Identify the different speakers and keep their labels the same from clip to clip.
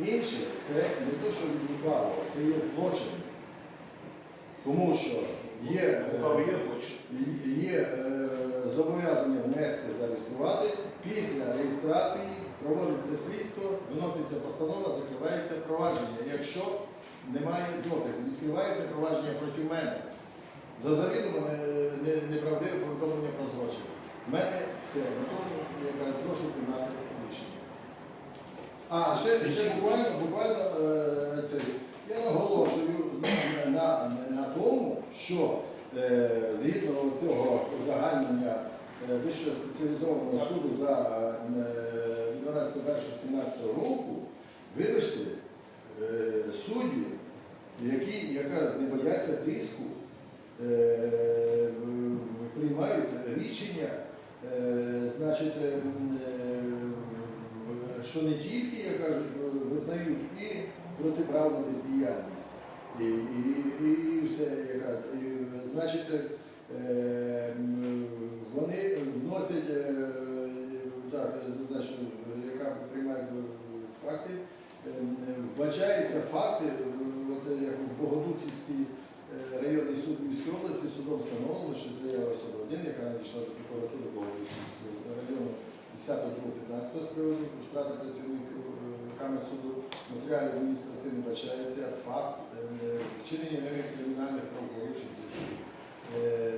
Speaker 1: Інше це не те, що відлукаво, це є злочин. Тому що є, е,
Speaker 2: є
Speaker 1: є е, зобов'язання внести, зареєструвати. Після реєстрації проводиться слідство, виноситься постанова, закривається провадження. Якщо немає доказів, відкривається провадження проти мене. За завідомо не- неправдиве повідомлення про злочин. У мене все, на тому я кажу, прошу приймати. А, ще, ще буквально, буквально е, це, я наголошую на, на, на тому, що е, згідно цього узагальнення е, Вищого спеціалізованого суду за е, 12.1.17 року, вибачте, е, судді, які, яка не бояться тиску, е, приймають рішення, е, значить, е, е, що не тільки, як кажуть, визнають і протиправну бездіяльність, і, і, і, і все, яка, і, значить, е, вони вносять, е, так, зазначено, яка приймає факти, е, вбачаються факти, от як в Богодухівській е, районний суд Львівської області судом встановлено, що це є особа один, яка надійшла до прокуратури Богодухівського району 10.15 з приводу втрати працівниками е, суду матеріалів адміністративно бачається, факт е, вчинення нових кримінальних правопорушень е,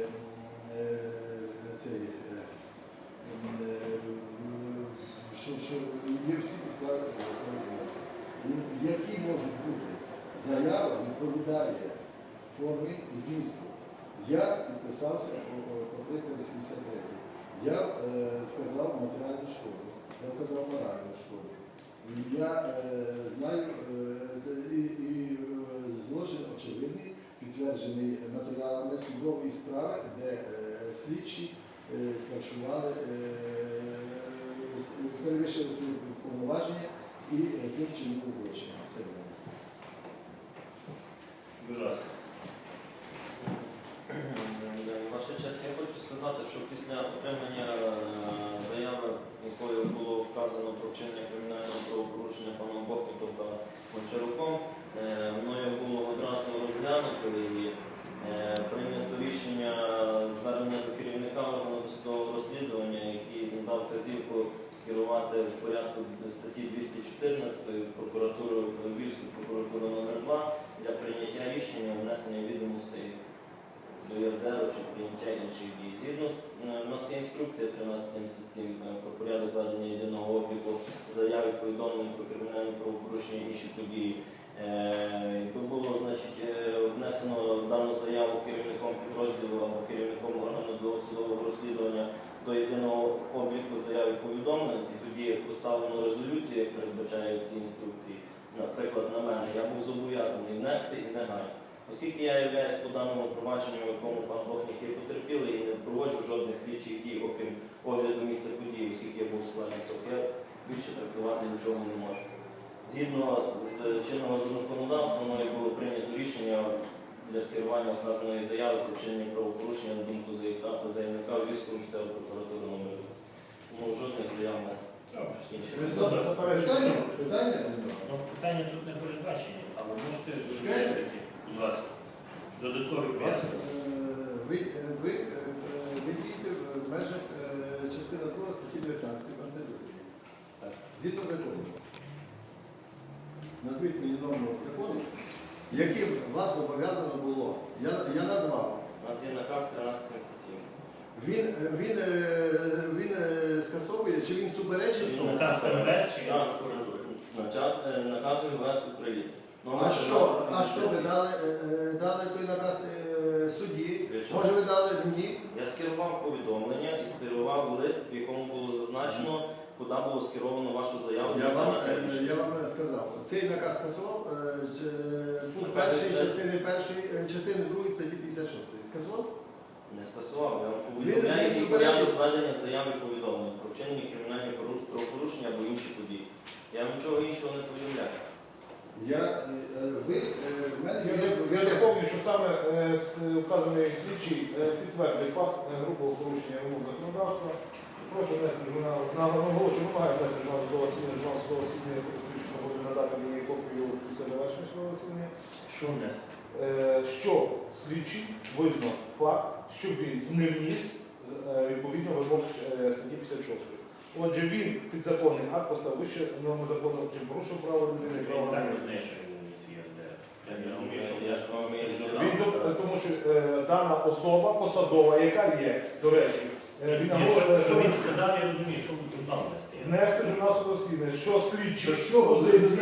Speaker 1: що є всі підстави. Які можуть бути заява відповідає формі і змісту. Я підписався по 380 я е, вказав матеріальну школу, я вказав моральну школу. Я е, знаю е, і, злочин очевидний, підтверджений матеріалами судової справи, де слідчі е, сфальшували, перевищили свої повноваження і тих чинили злочин. Все.
Speaker 3: Будь ласка.
Speaker 4: Що після отримання е, заяви, якою було вказано про вчинення кримінального правопорушення паном Бохником та Гончаруком, е, мною було одразу розглянуто і е, прийнято рішення звернення до керівника органу досудового розслідування, який надав вказівку скерувати в порядку статті 214 прокуратуру Львівську прокуратуру номер 2 для прийняття рішення внесення відомостей до ЄРДР прийняття інших дій. Згідно е, у нас є інструкція 1377 е, про порядок ведення єдиного обліку заяв і повідомлень про кримінальне правопорушення і інші події. Е, Якби було значить, внесено дану заяву керівником підрозділу або керівником органу досудового розслідування до єдиного обліку заяв і повідомлень, і тоді поставлено резолюцію, як передбачає ці інструкції. Наприклад, на мене я був зобов'язаний внести і негайно. Оскільки я являюсь по даному провадженню, в якому пан Бохнік є потерпілий і не проводжу жодних слідчих дій, окрім огляду місця події, оскільки я був у складі СОК, я більше трактувати нічого не можу. Згідно з чинного законодавства, мною було прийнято рішення для скерування вказаної заяви про вчинення правопорушення на думку заявника заявника в Львівську місцеву прокуратуру номер 2. Тому жодних заяв не інших.
Speaker 1: Питання? Питання?
Speaker 3: Ну, питання тут не передбачені, але можете
Speaker 1: Чекайте.
Speaker 3: такі, будь ласка. Додаткові
Speaker 1: Вас,
Speaker 3: пояснення.
Speaker 1: е, Ви, ви, е, ви дієте в межах е, частини 2 статті 19 Конституції.
Speaker 3: Так.
Speaker 1: Згідно закону. Назвіть мені норму закону, яким вас зобов'язано було. Я, я назвав.
Speaker 4: У нас є наказ 1377.
Speaker 1: Він, він, він скасовує, чи він суперечить тому?
Speaker 3: Наказ КМВС чи
Speaker 4: Так, на час накази МВС України. Номер
Speaker 1: А що, а що ви дали, е, е, дали той наказ е, судді? Може ви дали мені?
Speaker 4: Я скерував повідомлення і скерував лист, в якому було зазначено, куди було скеровано вашу заяву.
Speaker 1: Я вам, е, я вам сказав, цей наказ скасував е, пункт
Speaker 4: Наказ
Speaker 1: першої
Speaker 4: вже-
Speaker 1: частини першої, е, частини другої статті 56. Скасував?
Speaker 4: Не скасував, я вам повідомляю
Speaker 1: він
Speaker 4: і
Speaker 1: суперечить-
Speaker 4: ведення заяви повідомлення про вчинення кримінальних пору- правопорушень або інші події. Я вам нічого іншого не повідомляю.
Speaker 1: Я, е, ви, е, в мене
Speaker 2: Я
Speaker 1: є,
Speaker 2: я доповню, що саме е, с- вказаний слідчий е, підтвердив факт е, грубого порушення вимог законодавства. Прошу внести журнал, на наголошую, вимагаю внести журнал судового свідчення, журнал судового свідчення, яку буде надати мені
Speaker 3: Що внести?
Speaker 2: Е, що слідчий визнав факт, що він не вніс е, відповідно вимог е, статті 56. Отже, він підзаконний акт поставив вище норми закону, чим порушив право людини, право на
Speaker 3: так що він не свій Я не розумію, що
Speaker 4: я ж вам і
Speaker 2: Він до- тому що е, дана особа посадова, яка є, до речі, е, він
Speaker 3: Ні, що, що він сказав, я розумію, що він журнал внести.
Speaker 2: внести журнал судосійне, що
Speaker 1: Що,
Speaker 2: слідчий?
Speaker 1: що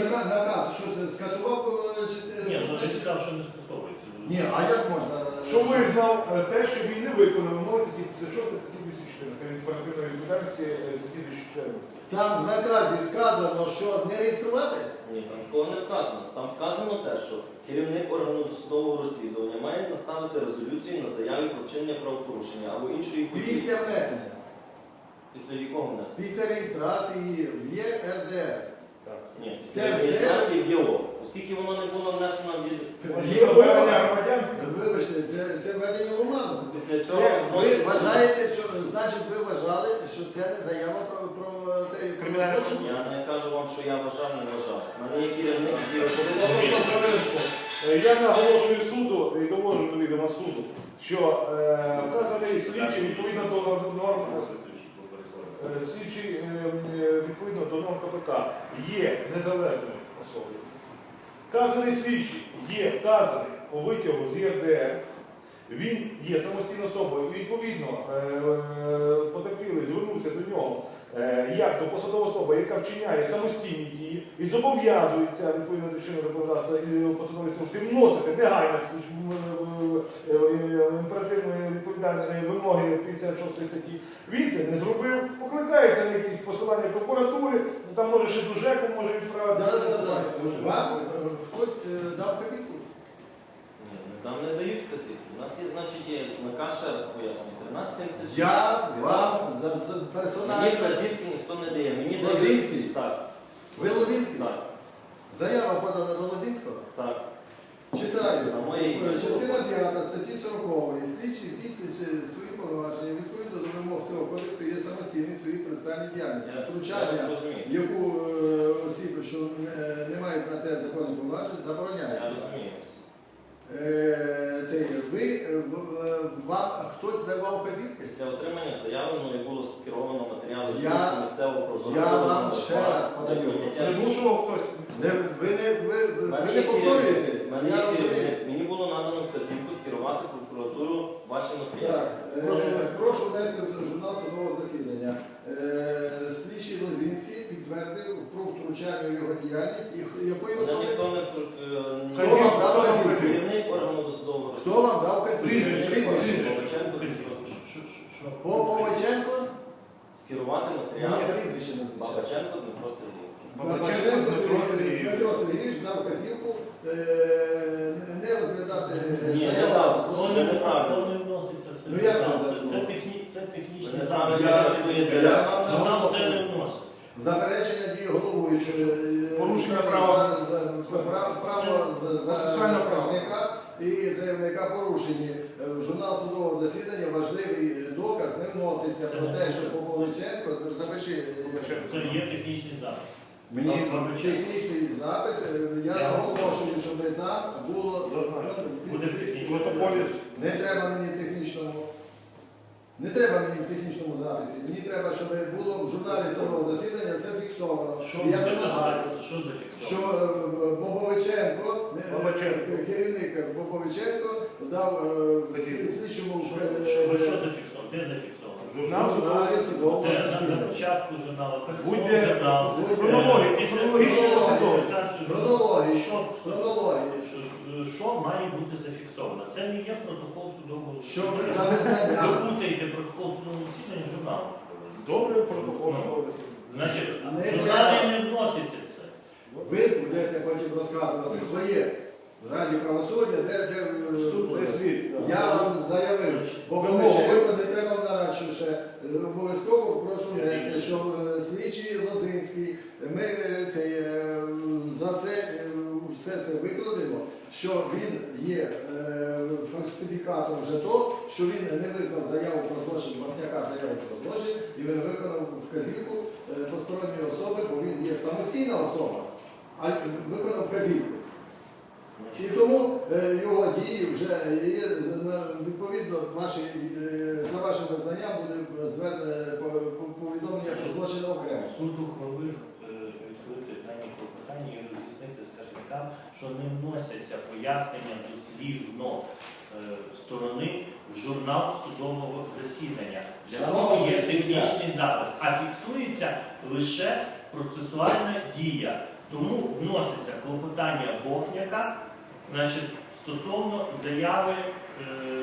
Speaker 1: нака- наказ, що це скасував е, чи
Speaker 3: Ні, ну вже сказав, що не скасовується.
Speaker 1: Ні, а як можна?
Speaker 2: що визнав е, те, що він не виконав статті 56 статті 214 від відповідальності е, статті 214.
Speaker 1: Там в наказі сказано, що не реєструвати?
Speaker 4: Ні, там такого не вказано. Там вказано те, що керівник органу досудового розслідування має наставити резолюцію на заяві про вчинення правопорушення або іншої події.
Speaker 1: Після внесення,
Speaker 4: Після якого внести?
Speaker 1: після реєстрації в ЄРДР.
Speaker 2: Так.
Speaker 4: Ні,
Speaker 1: Це
Speaker 4: після
Speaker 1: все?
Speaker 4: реєстрації в ЄО. Оскільки воно не було внесено
Speaker 2: Є
Speaker 1: Вибачте, це, це введення в оману.
Speaker 4: після чого
Speaker 1: Це, ви
Speaker 4: вноситься-
Speaker 1: вважаєте, що значить ви вважали, що це не заява про, про цей
Speaker 2: Кримінальне
Speaker 1: злочин?
Speaker 4: Я не кажу вам, що я вважав, не вважав. Мене є керівник
Speaker 2: Тобто, е, Я наголошую суду і довожу до відома суду, що е, вказаний слідчий відповідно до норм е, слідчий е, е, відповідно до норм КПК є незалежною особою. Вказаний слідчий. Є вказаний по витягу з ЄРДР. Він є самостійною особою відповідно е, е, потерпілий звернувся до нього як до посадової особи, яка вчиняє самостійні дії і зобов'язується відповідно до чинного законодавства і посадової інструкції вносити негайно в- в імперативної відповідальної вимоги 56 статті. Він це не зробив, покликається на якісь посилання прокуратури, там може ще до ЖЕКу може відправити.
Speaker 1: Зараз, зараз, зараз. Вам е, хтось е, дав вказівку?
Speaker 4: Нам не дають вказівки. У нас є, значить, є наказ, ще раз пояснюю, 1377.
Speaker 1: Я вам за, за
Speaker 4: Мені
Speaker 1: персонально.
Speaker 4: вказівки ніхто не дає. Мені
Speaker 1: Лозинський?
Speaker 4: дають. Так,
Speaker 1: Ви Лозинський?
Speaker 4: так,
Speaker 1: Заява подана до Лозинського?
Speaker 4: так.
Speaker 1: Читаю.
Speaker 4: На
Speaker 1: Е, Частина 5 статті 40 слідчий здійснюючи свої повноваження відповідно до вимог цього кодексу є самостійним в своїй процесуальній діяльності.
Speaker 4: Я, я
Speaker 1: Втручання,
Speaker 4: розумію.
Speaker 1: яку е, осіб, що не, не мають на це законних повноважень,
Speaker 4: Я
Speaker 1: забороняється.
Speaker 4: розумію.
Speaker 1: Е, це є. ви, е, в- е, вам хтось давав вказівки?
Speaker 4: Після отримання заяви мною було скеровано матеріали
Speaker 1: Я-
Speaker 4: з місцевого прокурора.
Speaker 1: я вам ще раз подаю.
Speaker 2: Примушував хтось.
Speaker 1: Не, ви не, ви, ви, ви не повторюєте.
Speaker 4: Мене
Speaker 1: Я розумію.
Speaker 4: керівник. Мені було надано вказівку скерувати прокуратуру ваші матеріали.
Speaker 1: Так, е,
Speaker 2: Прошу.
Speaker 1: внести в журнал судового засідання. Е, Слідчий Лозінський підтвердив про втручання в його діяльність, і якої
Speaker 4: Мене
Speaker 1: особи?
Speaker 4: ніхто не втр- е,
Speaker 1: Хто вам дав вказівку?
Speaker 4: керівник органу досудового
Speaker 1: Хто вам дав вказівку?
Speaker 2: Прізвище,
Speaker 1: Прізвище.
Speaker 4: Павличенко
Speaker 3: Що?
Speaker 1: По- Поваченко?
Speaker 4: скерувати матеріали.
Speaker 1: прізвище не звичайно.
Speaker 4: Бабаченко Дмитро Сергійович.
Speaker 1: Поваченко
Speaker 2: Дмитро Сергійович.
Speaker 1: Дав вказівку е, не розглядати
Speaker 4: Ні, не дав. Це неправильно.
Speaker 3: не вноситься в
Speaker 1: Ну, як це
Speaker 3: Це, техні, це технічні
Speaker 1: Я- вам
Speaker 3: Журнал це не вносить.
Speaker 1: Заперечення дії головуючої. е,
Speaker 2: Порушення права.
Speaker 1: за- за- Право право за- за
Speaker 2: Процесуальне право.
Speaker 1: скаржника і заявника порушені. Е, журнал судового засідання важливий доказ не вноситься про те, що
Speaker 3: вноситься.
Speaker 1: Запиши. е,
Speaker 3: Це є технічний запит.
Speaker 1: Мені технічний запис, е, я наголошую, щоб там було
Speaker 3: Буде в.
Speaker 2: Протоколі
Speaker 1: Не треба мені технічному. Не треба мені в технічному записі. Мені треба, щоб було в журналі судового засідання це фіксовано.
Speaker 3: Що
Speaker 1: я
Speaker 3: буде
Speaker 1: вимагаю,
Speaker 3: за- що
Speaker 1: що
Speaker 3: зафіксовано?
Speaker 1: е, Бобовиченко, е,
Speaker 2: Бобовиченко.
Speaker 1: керівник Бобовиченко дав е, слідчому
Speaker 3: Що,
Speaker 1: е,
Speaker 3: що, що зафіксовано? Де зафіксовано?
Speaker 2: журнал
Speaker 1: журналі судового
Speaker 3: Де? На, на
Speaker 1: засідання.
Speaker 3: початку журналу, перед
Speaker 2: Будь-де
Speaker 3: журнал.
Speaker 2: хронологія,
Speaker 3: після- журналу.
Speaker 1: Хронологія.
Speaker 3: Що,
Speaker 1: Хронологія.
Speaker 3: що, що має бути зафіксовано? Це не є протокол судового
Speaker 1: Що ви
Speaker 3: засідання.
Speaker 1: за
Speaker 3: Ви
Speaker 1: визнання?
Speaker 3: путаєте протокол судового засідання судового засідання.
Speaker 2: Добре протокол.
Speaker 3: Ну, Значить,
Speaker 1: Не
Speaker 3: в журналі
Speaker 1: треба.
Speaker 3: не вноситься це.
Speaker 1: Ви будете потім розказувати своє раді правосуддя, де, де е,
Speaker 2: Суд
Speaker 1: буде.
Speaker 2: не да.
Speaker 1: Я вам заявив, бо
Speaker 2: Вимогу.
Speaker 1: Бобовиченко не треба нарадчу ще. Е, Обов'язково прошу внести, що е, слідчий Лозинський, ми це, е, за це все це викладемо, що він є фальсифікатором вже то, що він не визнав заяву про злочин, Вапняка заяву про злочин, і він виконав вказівку посторонньої особи, бо він є самостійна особа, а виконав вказівку. І тому е, його дії вже є відповідно ваші, е, за вашими знанням буде по- повідомлення про злочин окремо.
Speaker 3: Суд ухвалив е, відкрити дані клопотання і роз'яснити скаржникам, що не вносяться пояснення дослівно е, сторони в журнал судового засідання. Для того є технічний запис, а фіксується лише процесуальна дія. Тому вноситься клопотання Бохняка значить, стосовно заяви е.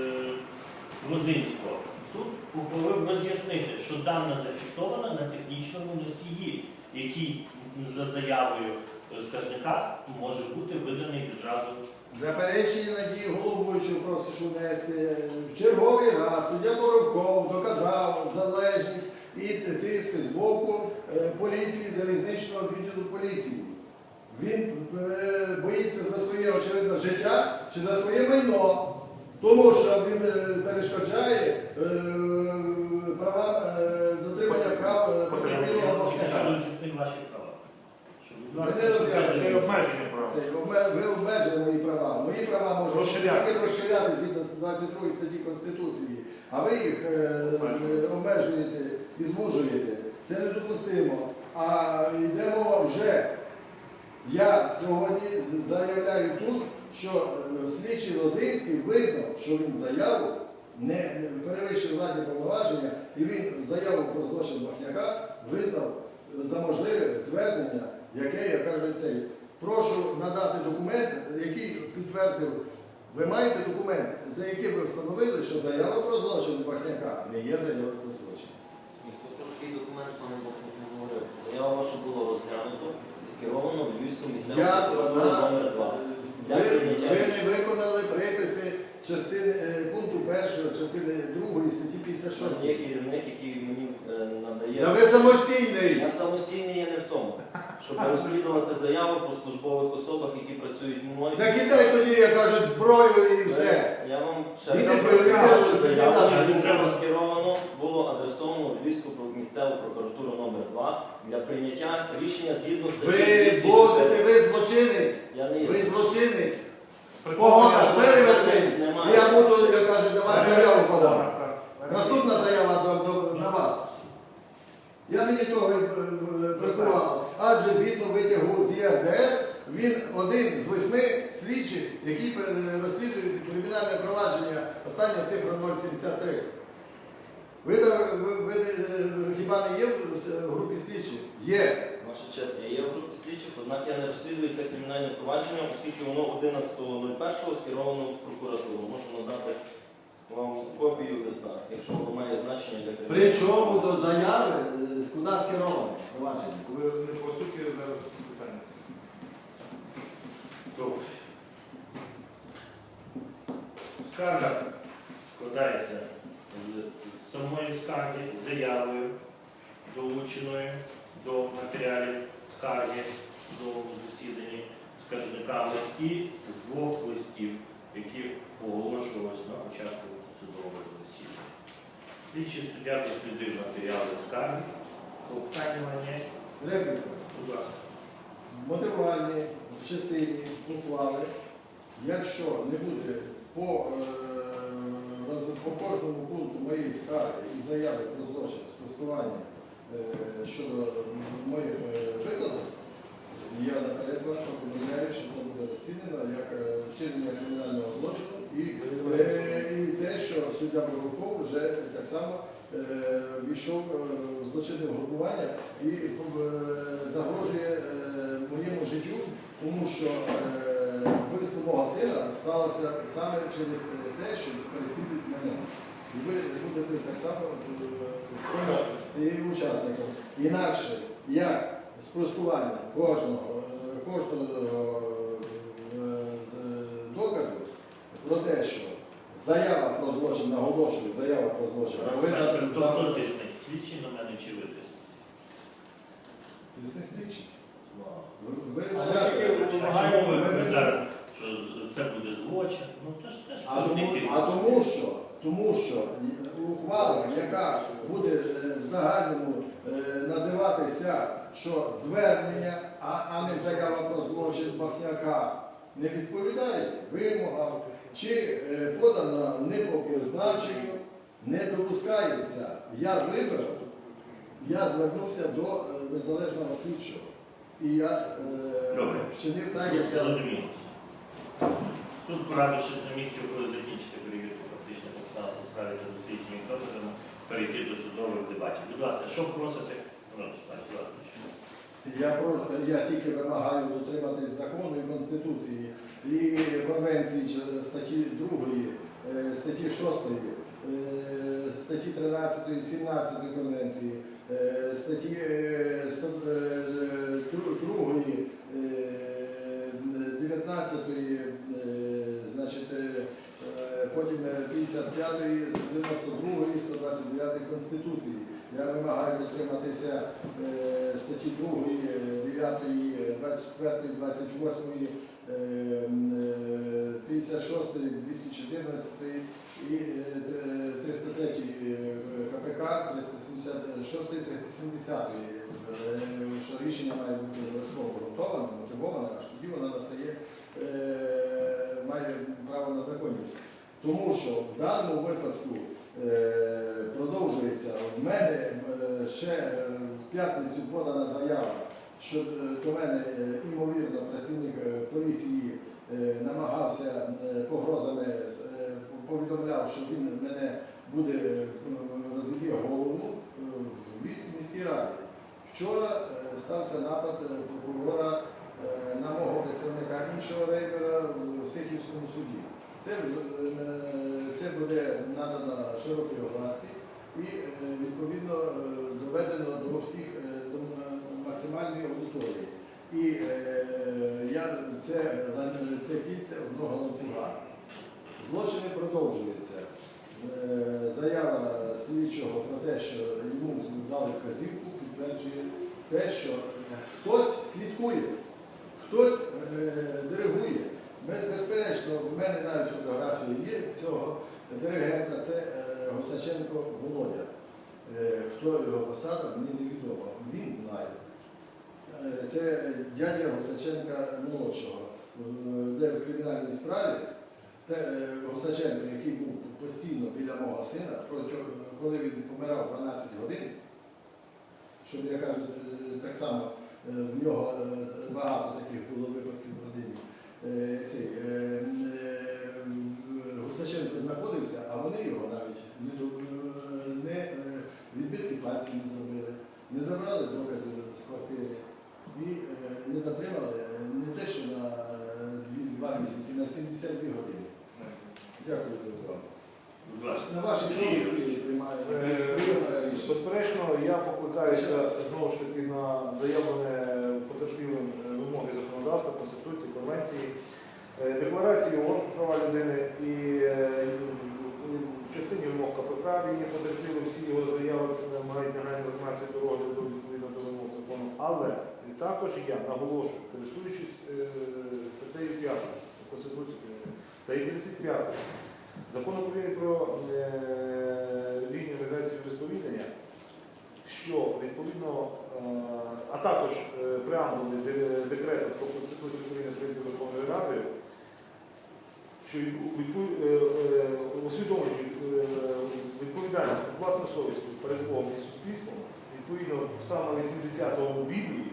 Speaker 3: Суд ухвалив роз'яснити, що дана зафіксована на технічному носії, який за заявою е, скаржника може бути виданий відразу.
Speaker 1: Заперечення на дії головуючого просиш унести в черговий раз суддя Боровков доказав залежність і тиск з боку е, поліції залізничного відділу поліції. Він е, боїться за своє очевидно життя чи за своє майно, тому що він е, перешкоджає е, права дотримання прав потерпілого
Speaker 3: права.
Speaker 1: Ви обмежили мої права. Мої права можуть
Speaker 2: Розширяти.
Speaker 1: тільки розширяти згідно з 22 статті Конституції, а ви їх обмежуєте і звужуєте. Це недопустимо. А йде мова вже. Я сьогодні заявляю тут, що е, слідчий Лозинський визнав, що він заяву не, перевищив владні повноваження, і він заяву про злочин Бахняка визнав за можливе звернення, яке, я кажу, цей. Прошу надати документ, який підтвердив, ви маєте документ, за яким ви встановили, що заява про злочин Бахняка не є заявою про злочин.
Speaker 4: Ніхто такий документ не говорив. Заява ваша була розглянуто і скеровано в Львівську місцеву
Speaker 1: Я
Speaker 4: прокуратуру
Speaker 1: вона,
Speaker 4: номер 2.
Speaker 1: ви, ви не виконали приписи частини е, пункту 1, частини 2 статті 56.
Speaker 4: Є керівник, який мені е, надає.
Speaker 1: Та ви самостійний.
Speaker 4: Я самостійний є не в тому, щоб розслідувати заяву про службових особах, які працюють в мною.
Speaker 1: Так іде тоді, як кажуть, зброю і все.
Speaker 4: Я вам ще
Speaker 1: Ні,
Speaker 4: раз
Speaker 1: ви-
Speaker 4: розкажу, що
Speaker 1: ви-
Speaker 4: заяву, яку треба скеровано, було адресовано в Львівську місцеву прокуратуру номер 2 для прийняття рішення згідно з
Speaker 1: Ви будете, ви злочинець.
Speaker 4: Я не є.
Speaker 1: Ви злочинець. Погона, перевертень.
Speaker 4: Немає.
Speaker 1: Я буду, як кажуть, на вас заяву подав.
Speaker 2: Так.
Speaker 1: Наступна заява до, до, на вас. Я мені того е, е, бракувало. Адже згідно витягу з ЄРДР, він один з восьми слідчих, які розслідують кримінальне провадження, остання цифра 073. Ви, ви, ви е, хіба не є в групі слідчих? Є.
Speaker 4: Ваша честь, я є в групі слідчих, однак я не розслідую це кримінальне провадження, оскільки воно 11.01 скеровано в прокуратуру. Можу надати вам копію листа, якщо воно має значення для кримінального.
Speaker 1: Причому до заяви е, куди скероване провадження?
Speaker 2: Ви не по суті зараз питання.
Speaker 3: Добре. Скарга складається з самої скарги, з заявою, долученою до матеріалів скарги в судовому засіданні скаржниками і з двох листів, які оголошувалися на початку судового засідання. Слідчий суддя дослідив матеріали скарги,
Speaker 1: Репліка.
Speaker 3: будь ласка.
Speaker 1: мотивувальні в частині ухвали, якщо не буде по, е, по кожному пункту моєї скарги і заяви про злочин спростування е, щодо моїх е, викладів, я наперед повідомляю, що це буде розцінено як вчинення кримінального злочину і, і те, що суддя Боровков вже так само війшов в злочинне групування і загрожує моєму життю, тому що вбивство мого сина сталося саме через те, що переслідують мене. І ви будете так само е, і учасником. Інакше як спростування кожного, е, кожного е, доказу про те, що заява про злочин, наголошую, заява про злочин
Speaker 3: Хто тисне? Слідчий на мене чи ви тиснете?
Speaker 1: Після слідчий.
Speaker 3: Ну,
Speaker 1: Ви,
Speaker 3: а. Чому ви ви зараз, що це буде злочин? Ну то ж теж
Speaker 1: А тому,
Speaker 3: не
Speaker 1: а тому що, тому що ухвала, яка буде е, в загальному е, називатися, що звернення, а, а не заява про злочин Бахняка, не відповідає вимогам, чи е, подана не по призначенню, не допускається. Я вибрав, я звернувся до е, незалежного слідчого. І я е,
Speaker 3: Добре.
Speaker 1: вчинив так, як я...
Speaker 3: Зрозуміло. Суд порадившись на місці, коли закінчити перевірку фактично обставин у справі та дослідження доказами, перейти до судових дебатів. Будь ласка, що просите? Ну,
Speaker 1: я просто я тільки вимагаю дотриматись закону і Конституції і конвенції статті 2, е, статті 6, е, статті 13, 17 конвенції, статті 100, 55, 92 і 129 Конституції. Я вимагаю дотриматися е, статті 2, е, 9, 24, 28, е, е, 56, 214 і е, 303 е, КПК, 376, 370, е, що рішення має бути обов'язково обґрунтоване, мотивоване, аж тоді вона настає, е, має право на законність. Тому що в даному випадку е, продовжується. В мене е, ще е, в п'ятницю подана заява, що до мене імовірно працівник поліції намагався погрозами, повідомляв, що він мене буде розіб'є голову в міській раді. Вчора стався напад прокурора на мого представника іншого рейдера в Сихівському суді. Це, е, це буде надано широкій огласі і е, відповідно е, доведено до всіх до максимальної аудиторії. І я це, це кільце одного ланцюга. Злочини продовжуються. Заява слідчого про те, що йому дали вказівку, підтверджує те, що хтось слідкує, хтось диригує. Без- Безперечно, в мене навіть фотографії є цього диригента, це е, Гусаченко Володя. Е, Хто його посада, мені невідомо. Він знає. Е, Це дядя Гусаченка молодшого, де в кримінальній справі Гусаченко, який був постійно біля мого сина, коли він помирав 12 годин, щоб я кажу, так само в нього багато таких було випадків Цей, е, е, Гусаченко знаходився, а вони його навіть не, е, е, відбитки пальців не зробили, не забрали докази з квартири і е, не затримали е, не те, що на е, дві- два місяці, на 72 години. Дякую за увагу. На вашій совісті
Speaker 2: Е,
Speaker 1: рішення.
Speaker 2: Безперечно, я покликаюся знову ж таки на заявлене потерпілим е, вимоги законодавства, Конституції, Конвенції, е, декларації ООН права людини і е, в частині вимог КПК він є потерпілий, всі його заяви е, мають негайну виконацію до розгляду відповідно до вимог закону. Але також я наголошую, користуючись е, статтею 5 Конституції та і 35 Закон України про е, лінію організації розповідання, що відповідно, е, а також е, преамбули декрету про Конституцію України Верховною Радою, що е, е, усвідомлюючи е, відповідальність власну совістю перед Богом і суспільством, відповідно саме 80-го Біблії,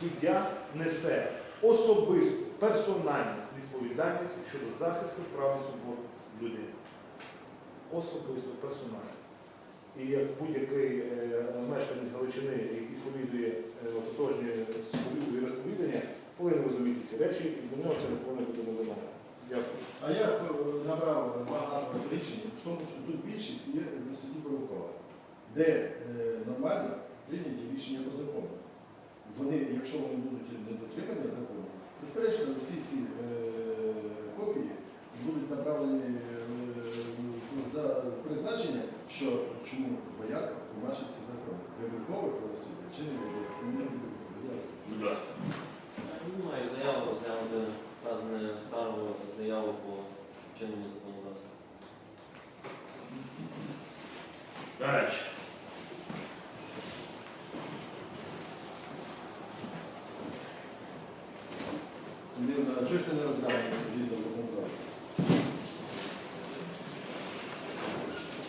Speaker 2: суддя несе особисту персональну відповідальність щодо захисту прав і свобод людини. Особисто, персонально. І як будь-який мешканець Галичини, який сповідує ототожні сповідує розповідання, повинен розуміти ці речі, і до нього це не повинно бути новинами.
Speaker 1: А я е, набрав багато рішень, в тому, що тут більшість є на суді Борукова, де е, нормально прийняті рішення по закону. Вони, якщо вони будуть не дотримані